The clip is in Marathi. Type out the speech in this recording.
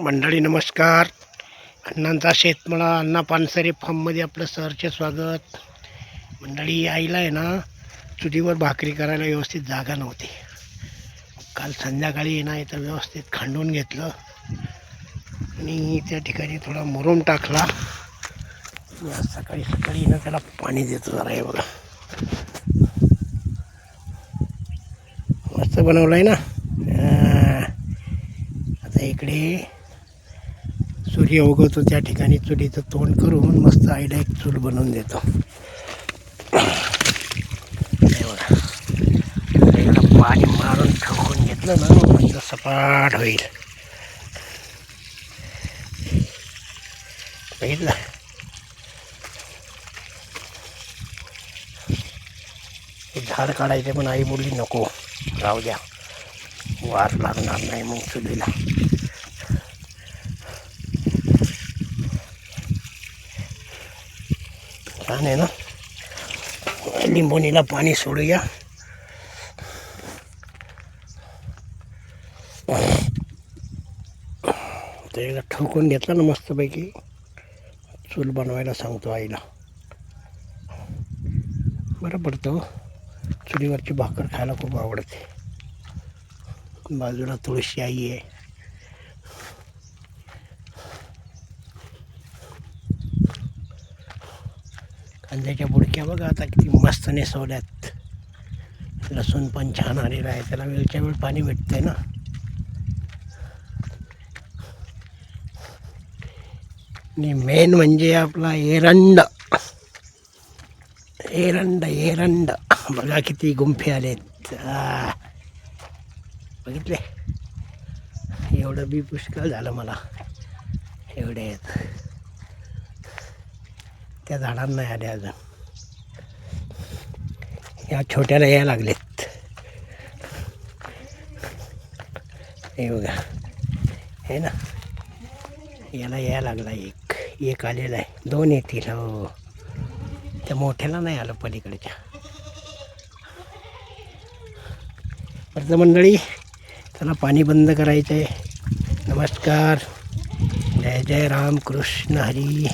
मंडळी नमस्कार. अण्णांचा शेतमळा अण्णा पानसरे फार्ममध्ये आपलं सरचे स्वागत. मंडळी आईला आहे ना चुलीवर भाकरी करायला व्यवस्थित जागा नव्हती. काल संध्याकाळी आहे ना इथं व्यवस्थित खांडून घेतलं. आणि त्या ठिकाणी थोडा मुरुम टाकला. आज सकाळी सकाळी ना त्याला पाणी देतो जरा हे बघा. मस्त बनवलं आहे ना आता इकडे सूर्य उगवतो त्या ठिकाणी चुलीचं तोंड करून मस्त आईला एक चूल बनवून देतो. पाणी मारून ठोकून घेतलं ना म्हणजे सपाट होईल. बघितलं? झाड काढायचे पण आई बोलली नको राहू द्या. वार लागणार नाही मग चुलीला. छान आहे ना। लिंबोणीला पाणी सोडूया। त्याला ठोकून घेतला ना मस्तपैकी। चूल बनवायला सांगतो आईला। बरं पडतो हो। चुलीवरची भाकर खायला खूप आवडते। बाजूला तुळशी आई आहे। कांद्याच्या बुडक्या बघा आता किती मस्त नेसवल्यात. लसूण पण छान आलेला आहे. त्याला वेळच्या वेळ पाणी भेटतंय ना. आणि मेन म्हणजे आपला एरंड. एरंड एरंड. बघा किती गुंफे आलेत. बघितले? एवढं बी पुष्कळ झालं मला. एवढे आहेत. त्या झाडांना नाही अजून या छोट्याला या लागलेत. हे बघा. हे ना. याला यायला लागला एक. एक आलेला आहे. दोन येतील. हो. त्या मोठ्याला नाही आलं पलीकडच्या. अर्ध मंडळी त्याला पाणी बंद करायचं आहे नमस्कार. जय जय राम कृष्ण हरी.